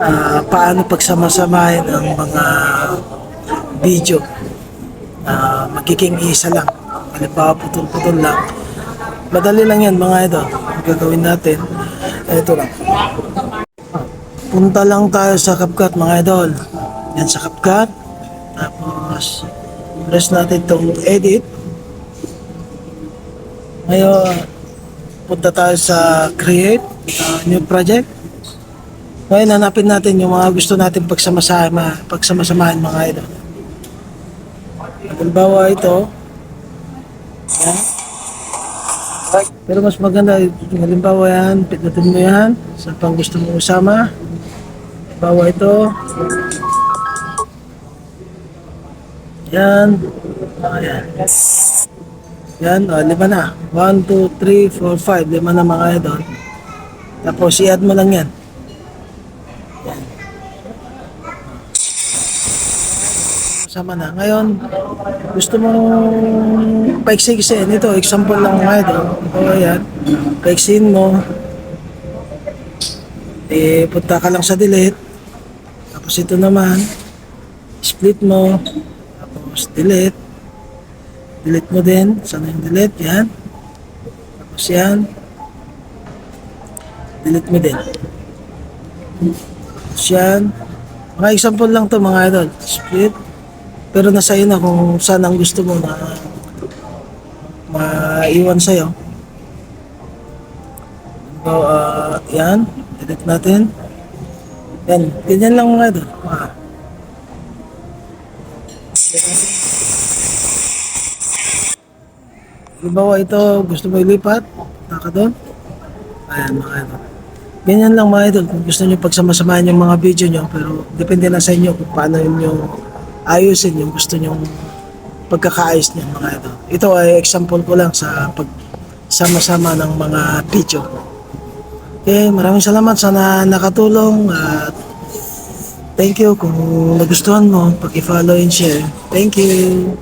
ah, paano pagsamasamahin ang mga video na magiging isa lang. Halimbawa, putol-putol lang. Madali lang yan mga. Ang gagawin natin, ito lang. Punta lang tayo sa CapCut mga idol. Yan sa CapCut. Tapos, press natin itong edit. Ngayon, punta tayo sa create, uh, new project. Ngayon, hanapin natin yung mga gusto natin pagsamasama, pagsamasamahan mga idol. Halimbawa ito. Yan. Pero mas maganda, halimbawa yan, pindutin mo yan sa pang gusto mo usama. Halimbawa ito. Yan. Ayan. Yan, o, lima na. 1, 2, 3, 4, 5. Lima na mga idol. Tapos, i-add mo lang. Yan. Sama na. Ngayon, gusto mong paiksi-iksiin. Ito, example lang mga idol. O, ayan. Paiksiin mo. Eh, punta ka lang sa delete. Tapos ito naman, split mo. Tapos delete. Delete mo din. Sana yung delete. Yan. Tapos yan. Delete mo din. Tapos yan. Mga example lang to mga idol. Split. Pero nasa iyo na kung saan ang gusto mo na maiwan sa'yo. So, ah, yan. Delete natin. Yan. Ganyan lang mga idol. Ah. Halimbawa ito, gusto mo ilipat, punta ka doon. Ayan mga idol. Ganyan lang mga idol, kung gusto nyo pagsamasamahan yung mga video nyo, pero depende na sa inyo kung paano nyo ayusin yung gusto nyo pagkakaayos niyan mga idol. Ito ay example ko lang sa pagsama-sama ng mga video. Okay, maraming salamat. Sana nakatulong at thank you kung nagustuhan mo. Pag-follow and share. Thank you.